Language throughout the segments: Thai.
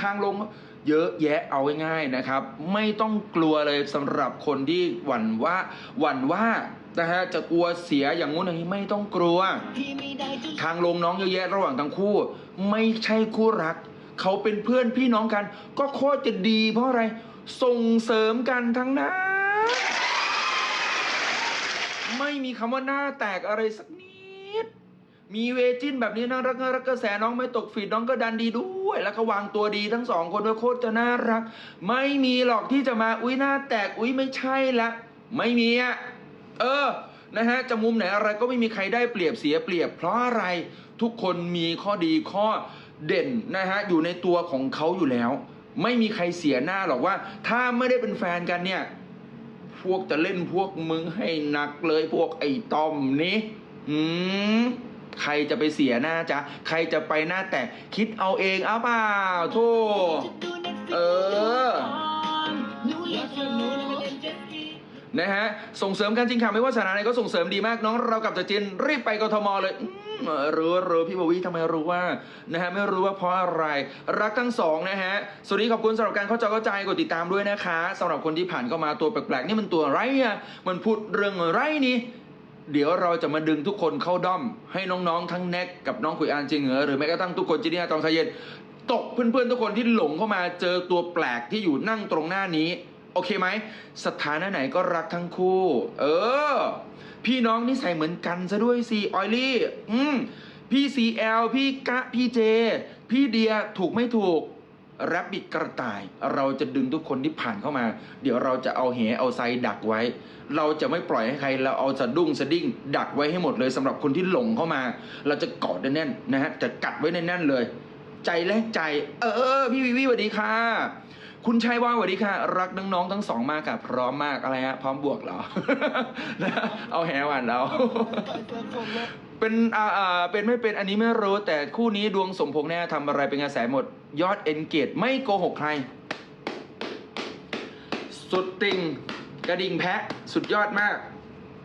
คางลง เยอะแยะเอาง่ายๆนะครับ ไม่ต้องกลัวเลยสำหรับคนที่หวั่นว่าหวั่นว่านะฮะจะกลัวเสียอย่างงู้นอย่างนี้ไม่ต้องกลัว ทางลงน้องเยอะแยะระหว่างทั้งคู่ ไม่ใช่คู่รัก เขาเป็นเพื่อนพี่น้องกัน ก็โคตรจะดีเพราะอะไรส่งเสริมกันทั้งนั้นไม่มีคำว่าหน้าแตกอะไรสักนิด มีเวจินแบบนี้น่ารักน่ารักกระแสน้องไม่ตกฟีดน้องก็ดันดีด้วย แล้วก็วางตัวดีทั้งสองคนด้วยโคตรจะน่ารัก ไม่มีหรอกที่จะมาอุ้ยหน้าแตกอุ้ยไม่ใช่ละไม่มีอะเออนะฮะจะมุมไหนอะไรก็ไม่มีใครได้เปรียบเสียเปรียบ เพราะอะไรทุกคนมีข้อดีข้อเด่นนะฮะอยู่ในตัวของเขาอยู่แล้ว ไม่มีใครเสียหน้าหรอกว่า ถ้าไม่ได้เป็นแฟนกันเนี่ย พวกจะเล่นพวกมึงให้หนักเลยพวกไอ้ตอมนี้หืม ใครจะไปเสียหน้าจ๊ะ ใครจะไปหน้าแตกคิดเอาเองเอาเปล่าโธ่เออนะฮะ ส่งเสริมกันจริงค่ะไม่ว่าสถานะไหนก็ส่งเสริมดีมากน้องเรากลับจากจีนรีบไปกทมเลยอืมเออรู้รู้พี่บวีทำไมรู้ว่านะฮะไม่รู้ว่าเพราะอะไรรักทั้งสองนะฮะสวัสดีขอบคุณสำหรับการเข้าใจเข้าใจกดติดตามด้วยนะคะสำหรับคนที่ผ่านเข้ามาตัวแปลกๆนี่มันตัวไรอะมันพูดเรื่องไรนี่ เดี๋ยวเราจะมาดึงทุกคนเข้าด้อม ให้น้องๆ ทั้งแน็กกับน้องขุยอานจริงเหรอหรือแม้กระทั่งทุกคนจีนี่ตองชายเย็นตกเพื่อนๆ ทุกคนที่หลงเข้ามาเจอตัวแปลกที่อยู่นั่งตรงหน้านี้ โอเคไหมสถานะไหนก็รักทั้งคู่ เออ พี่น้องนิสัยเหมือนกันซะด้วยสิออยลี่ อืมพี่ซีแอลพี่กะพี่เจ พี่เดียถูกไม่ถูก แรบบิดกระต่าย เราจะดึงทุกคนที่ผ่านเข้ามา เดี๋ยวเราจะเอาเหเอาไซดักไว้ เราจะไม่ปล่อยให้ใคร เราเอาสะดุ้งสะดิ้ง ดักไว้ให้หมดเลยสำหรับคนที่หลงเข้ามา เราจะกอดแน่นๆนะฮะจะกัดไว้แน่นๆเลย ใจแลกใจ เออพี่วิวิสวัสดีค่ะ คุณชัยว่าสวัสดีค่ะ รักน้องๆทั้งสองมากค่ะ พร้อมมากอะไรฮะพร้อมบวกเหรอเอาแหวันเราเป็นอาอ่าเป็นไม่เป็นอันนี้ไม่รู้แต่คู่นี้ดวงสมพงษ์แน่ทำอะไรเป็นกระแสหมด ยอดเอนเกจไม่โกหกใคร สุดติ่งกระดิ่งแพะสุดยอดมาก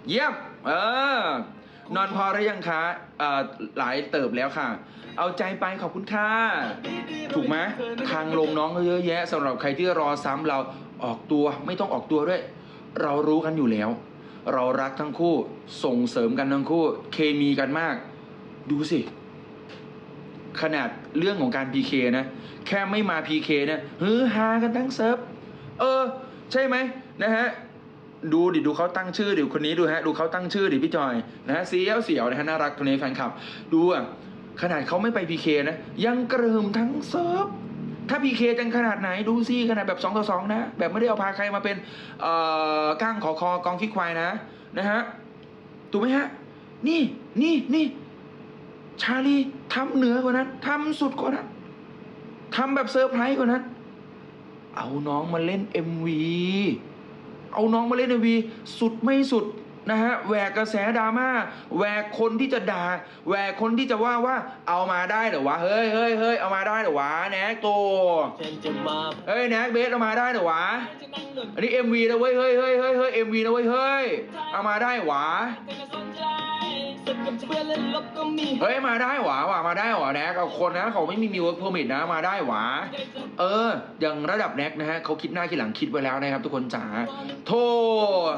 เยี่ยม เออ นอนพอหรือยังคะเอ่อหลายเติบแล้วค่ะ เอาใจไปขอบคุณค่ะ ถูกไหมทางลงน้องก็เยอะแยะสำหรับใครที่รอซ้ำเราออกตัวไม่ต้องออกตัวด้วย เรารู้กันอยู่แล้ว เรารักทั้งคู่ส่งเสริมกันทั้งคู่ เคมีกันมาก ดูสิ ขนาดเรื่องของการ PK นะ แค่ไม่มา PK นะฮือฮากันทั้งเซิร์ฟเออ ใช่ไหมนะฮะดูดิดูเขาตั้งชื่อดิคนนี้ดูฮะดูเขาตั้งชื่อดิพี่จอยนะฮะเสียวเสียวนะฮะน่ารักคนนี้แฟนคลับ ดูอะขนาดเขาไม่ไป PK นะ ยังกระหึ่มทั้งเซิร์ฟถ้า PK จังขนาดไหนดูสิขนาดแบบ2ต่อ2นะ แบบไม่ได้เอาพาใครมาเป็นเอ่อก้างขอคอกองขี้ควายนะนะฮะถูกไหมฮะนี่นี่นี่ ชาลีทำเหนือกว่านั้นทำสุดกว่านั้นทำแบบเซอร์ไพรส์กว่านั้น เอาน้องมาเล่น MV เอาน้องมาเล่น MV สุดไม่สุดนะฮะแหวกกระแสดราม่าแหวกคนที่จะด่าแหวกคนที่จะว่าว่าเอามาได้เหรอวะเฮ้ยเฮ้ยเฮ้ยเอามาได้เหรอวะแน็กโตฉันจะมาเฮ้ยแน็กเบสเอามาได้เหรอวะอันนี้ MV นะเว้ยเฮ้ยเฮ้ยเฮ้ยเฮ้ย MV นะเว้ยเฮ้ยเอามาได้หวะสั กับเพื่อนเล่นลบก็มีเฮ้ยมาได้หวะว่ะมาได้หวะแน็กเอาคนนะเขาไม่มีมี work permit นะมาได้หวะเออ อย่างระดับแน็กนะฮะเขาคิดหน้าคิดหลังคิดไว้แล้วนะครับ ทุกคนจ๋าโทษ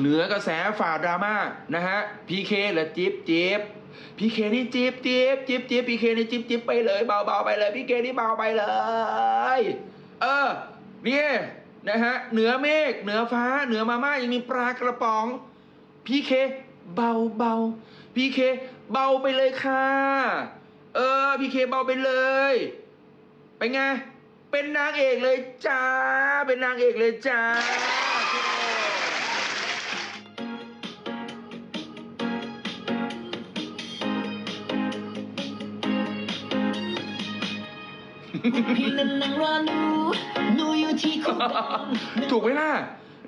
เหนือกระแสฝ่าดราม่านะฮะพีเคหรือจิ๊บจิ๊บพีเคนี่จิ๊บจิ๊บจิ๊บจิ๊บพีเคนี่จิ๊บจิ๊บไปเลยเบาๆไปเลยพีเคนี่เบาไปเลย เออนี่นะฮะเหนือเมฆเหนือฟ้าเหนือมาม่ายังมีปลากระป๋องพีเค เบาเบาพีเคเบาไปเลยค่ะ เออพีเคเบาไปเลยเป็นไง เป็นนางเอกเลยจ้า เป็นนางเอกเลยจ้าพี่นั้นนั่งรอหนูหนูอยู่ที่คอนโดถูกไหมล่ะ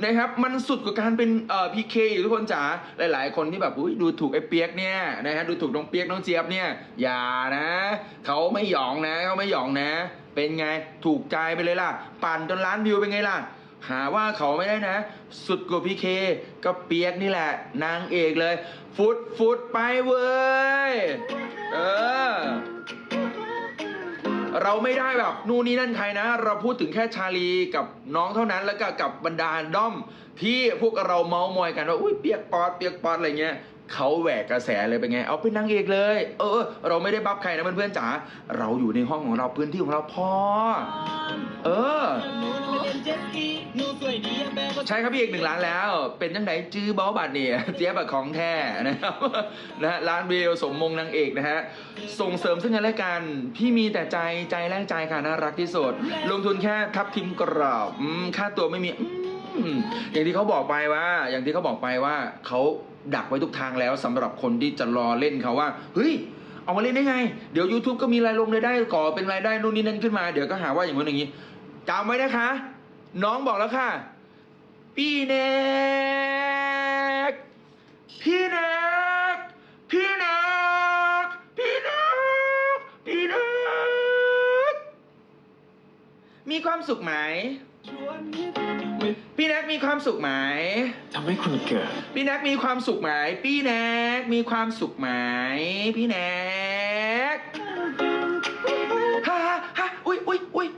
นะครับมันสุดกว่าการเป็นเอ่อพีเคอยู่ทุกคนจ๋าหลาย ๆ คนที่แบบอุ้ยดูถูกไอ้เปียกเนี่ยนะฮะดูถูกน้องเปียกน้องเจี๊ยบเนี่ยอย่านะเขาไม่หยองนะเขาไม่หยองนะ เป็นไงถูกใจไปเลยล่ะ ปั่นจนล้านวิวเป็นไงล่ะหาว่าเขาไม่ได้นะ สุดกว่าพีเคก็เปียกนี่แหละ นางเอกเลย ฟุดฟุดไปเว้ย เออ เราไม่ได้แบบนู่นนี่นั่นใครนะ เราพูดถึงแค่ชาลีกับน้องเท่านั้น แล้วก็กับบรรดาด้อม ที่พวกเราเมาส์มอยกันว่าอุ้ยเปียกปอดเปียกปอดอะไรเงี้ยเขาแหวกกระแสเลยเป็นไง เอาเป็นนางเอกเลย เออ เราไม่ได้บัฟใครนะเพื่อนๆจ๋าเราอยู่ในห้องของเราพื้นที่ของเราพอ เออ ใช่ครับพี่เอกหนึ่งล้านแล้ว เป็นจังไดจื้อเบ้าบัตรเนี่ยเจี๊ยบอะของแท้นะครับนะฮะร้านเบลสมมงนางเอกนะฮะส่งเสริมซึ่งกันและกันพี่มีแต่ใจใจแลกใจค่ะน่ารักที่สุดลงทุนแค่ทับทิมกรอบค่าตัวไม่มีอย่างที่เขาบอกไปว่า อย่างที่เขาบอกไปว่าเขาดักไว้ทุกทางแล้วสำหรับคนที่จะรอเล่นเขาว่าเฮ้ยเอามาเล่นได้ไง เดี๋ยว YouTube ก็มีรายลงรายได้ก่อเป็นรายได้นู่นนี่นั่นขึ้นมา เดี๋ยวก็หาว่าอย่างนู้นอย่างนี้จำไว้นะคะ น้องบอกแล้วค่ะ พี่เนกพี่เนกพี่เนกพี่เนกพี่เนกมีความสุขไหมชวนนิดพี่แนกมีความสุขไหม ทำให้คุณเกิด พี่แนกมีความสุขไหม พี่แนกมีความสุขไหม พี่แนกฮ่าฮ่าฮ่าอุ้ยอุ้ยอุ้ยอุ้ยอุ้ยอุ้ย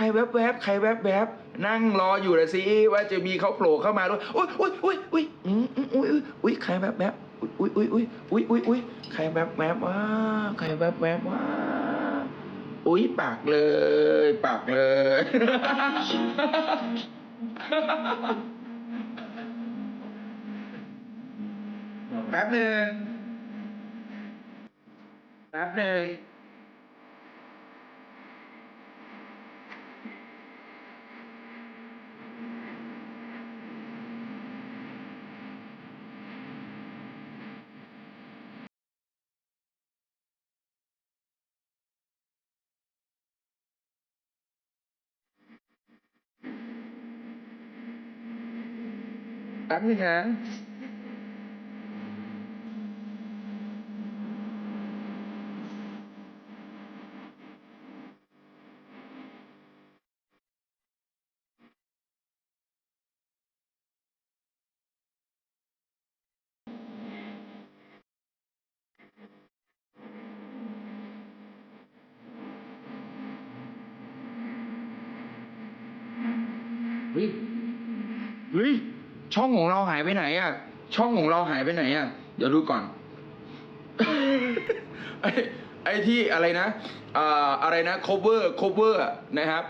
ใครแวบแวบใครแวบแวบนั่งรออยู่ละสิว่าจะมีเขาโผล่เข้ามาด้วยอุ้ยอุ้ยอุ้ยอุ้ยอืมอืมอุ้ยอุ้ยอุ้ยใครแวบแวบอุ้ยอุ้ยอุ้ยอุ้ยอุ้ยอุ้ยใครแวบแวบว่าใครแวบแวบว่าอุ้ยปากเลยปากเลยแป๊บหนึ่งแป๊บหนึ่ง แป๊บห ช่องของเราหายไปไหนอะ ช่องของเราหายไปไหนอะ เดี๋ยวดูก่อน ไอ้ไอ้ที่อะไรนะอ่าอะไรนะ cover cover อะนะครับ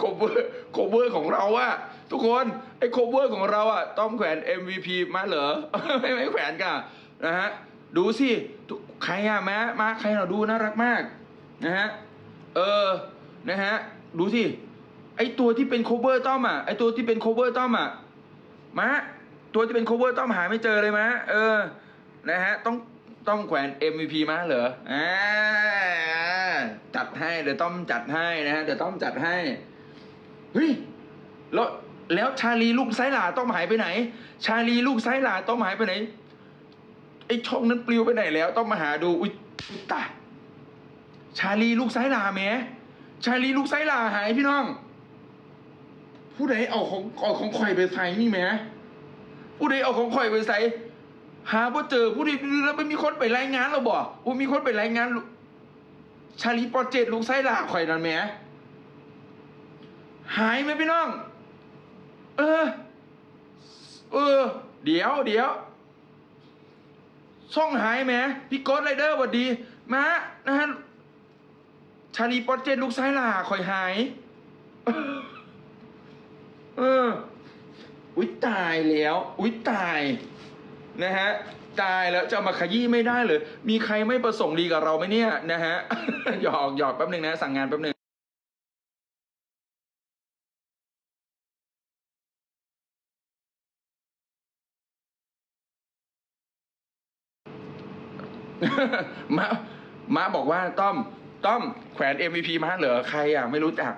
cover cover ของเราอะทุกคนไอ้ cover ของเราอะต้องแขวน MVP มาเหรอ ไม่ไม่แขวนกันนะฮะดูสิใครอะแม้มาใครเราดูน่ารักมากนะฮะเออนะฮะดูสิไอตัวที่เป็น cover ต้อมอะไอตัวที่เป็น cover ต้อมอะ มะตัวที่เป็น cover ต้อมหาไม่เจอเลยมะเออ นะฮะ ต้องต้องแขวน MVP มาเหรออ่าจัดให้เดี๋ยวต้อมจัดให้นะฮะเดี๋ยวต้อมจัดให้เฮ้ยแล้วแล้วชาลีลูกไซหลาต้อมหายไปไหน ชาลีลูกไซหลาต้อมหายไปไหนไอช่องนั้นปลิวไปไหนแล้ว ต้องมาหาดูอุ้ยอุ๊ยตาชาลีลูกไซหลาแหมชาลีลูกไซหลาหายพี่น้อง ผู้ใดเอาของเอาของข่อยไปใส่นี่แหม ผู้ใดเอาของข่อยไปใส่หาบ่เจอผู้ใดแล้วไม่มีคนไปรายงานเราบ่ว่ามีคนไปรายงานลูชาลีปรเจตลุงไส้ลาข่อยนั่นแหมหายไหมพี่น้อง เออ เออ เดี๋ยวเดี๋ยวช่องหายไหมพี่โกดไรเดอร์สวัสดีมานะฮะชาลีปรเจตลูกไส้ลาข่อยหาย เออ อุ้ยตายแล้ว อุ้ยตายนะฮะตายแล้วจะมาขยี้ไม่ได้เลย มีใครไม่ประสงค์ดีกับเราไหมเนี่ยนะฮะหยอกหยอกแป๊บหนึ่งนะสั่งงานแป๊บหนึ่งมามาบอกว่าต้อม ต้อมแขวน MVP มาเหรอใครอะไม่รู้จัก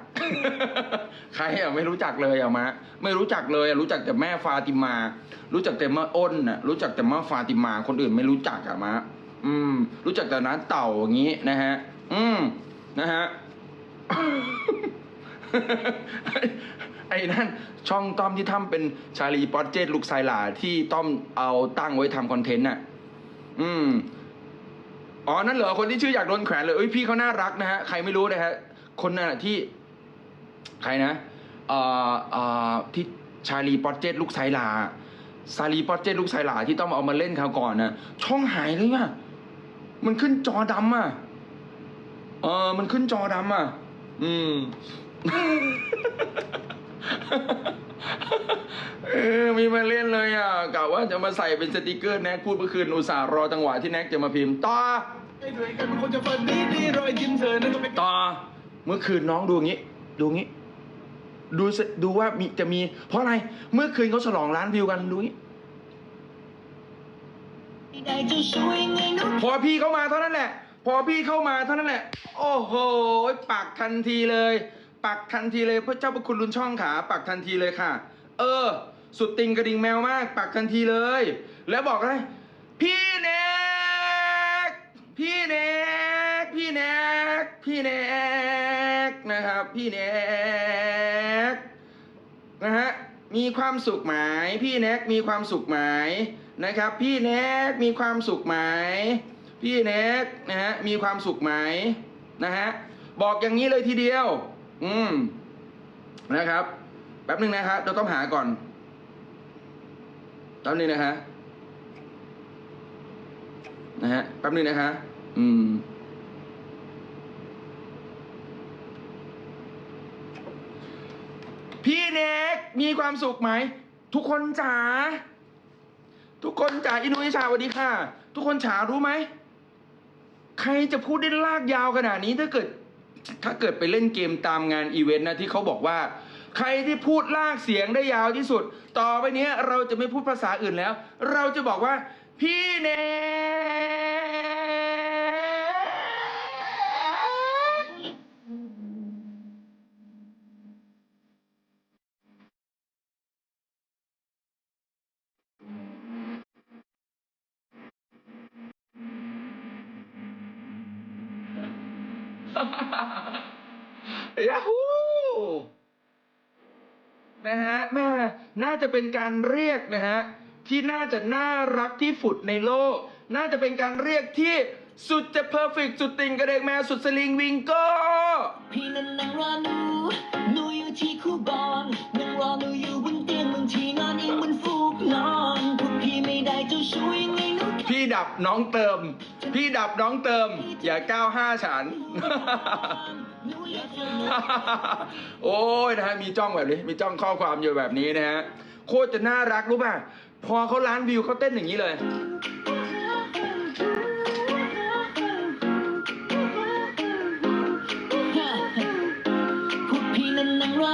ใครอะไม่รู้จักเลยอะมาไม่รู้จักเลยรู้จักแต่แม่ฟาติมา รู้จักแต่แม่อ้นน่ะรู้จักแต่แม่ฟาติมาคนอื่นไม่รู้จักอะมาอืม รู้จักแต่น้าเต่าอย่างงี้นะฮะ อืมนะฮะไอ้นั่นช่องต้อมที่ทำเป็นชาลีปอตเจตลูกไซลาที่ต้อมเอาตั้งไว้ทำคอนเทนต์น่ะ อืม อ๋อนั่นเหรอคนที่ชื่ออยากโดนแขวนเลยเอ้ยพี่เขาน่ารักนะฮะใครไม่รู้นะฮะคนนั้นนะที่ใครนะเอ่อเอ่อที่ชาลีปอตเจตลูกไซลาซาลีปอตเจตลูกไซลาที่ต้องเอามาเล่นคราวก่อนนะช่องหายเลยว่ะมันขึ้นจอดำอะเออมันขึ้นจอดำอะ อืม เออมีมาเล่นเลยอะกะว่าจะมาใส่เป็นสติกเกอร์แน็กพูดเมื่อคืนอุตส่าห์รอจังหวะที่แน็กจะมาพิมพ์ต่อให้ด้วยกันมันคงจะฝันดีดีรอยยิ้มเธอนั่นก็เป็นต่อเมื่อคืนน้องดูงี้ ดูงี้ ดูสิดูว่ามีจะมี เพราะอะไรเมื่อคืนเขาฉลองล้านวิวกันดูงี้ไม่ได้เจ้าชู้ยังไงหนูพอพี่เข้ามาเท่านั้นแหละ พอพี่เข้ามาเท่านั้นแหละ โอ้โหปักทันทีเลย ปักทันทีเลยพระเจ้าพระคุณลุนช่องขาปักทันทีเลยค่ะ เออ สุดติงกระดิ่งแมวมาก ปักทันทีเลย แล้วบอกอะไรพี่แนกพี่แนกพี่แนกพี่แนกนะครับ พี่แนกนะฮะมีความสุขไหมพี่แนกมีความสุขไหมนะครับ พี่แนกมีความสุขไหมพี่แนกนะฮะมีความสุขไหมนะฮะบอกอย่างนี้เลยทีเดียว อืม นะครับ แป๊บหนึ่งนะครับเราต้องหาก่อนแป๊บหนึงนะฮะนะฮะแป๊บหนึงนะคะอืม พี่เน็กมีความสุขไหม ทุกคนจ๋าทุกคนจ๋าอินุอิชาสวัสดีค่ะ ทุกคนจ๋ารู้ไหม ใครจะพูดได้ลากยาวขนาดนี้ถ้าเกิด ถ้าเกิดไปเล่นเกมตามงานอีเวนต์นะที่เขาบอกว่า ใครที่พูดลากเสียงได้ยาวที่สุด ต่อไปนี้เราจะไม่พูดภาษาอื่นแล้ว เราจะบอกว่าพี่เน ยาฮูนะฮะแม่น่าจะเป็นการเรียกนะฮะที่น่าจะน่ารักที่สุดในโลก น่าจะเป็นการเรียกที่สุดจะเพอร์เฟกสุดติ่งกระเด็กแมวสุดสลิงวิงโก้พี่นั้นนั่งรอหนูหนูอยู่ที่คูบอนนั่งรอหนูอยู่บนเตียงบางทีนอนเองบนฟูกนอนพวกพี่ไม่ได้เจ้าชู้ยังไงหนู พี่ดับน้องเติม พี่ดับน้องเติม อย่าก้าวห้าฉันหนูอยากจะหนูโอ้ยนะฮะมีจ้องแบบนี้ มีจ้องข้อความอยู่แบบนี้นะฮะ โคตรจะน่ารักรู้ป่ะ พอเขาล้านวิวเขาเต้นอย่างนี้เลย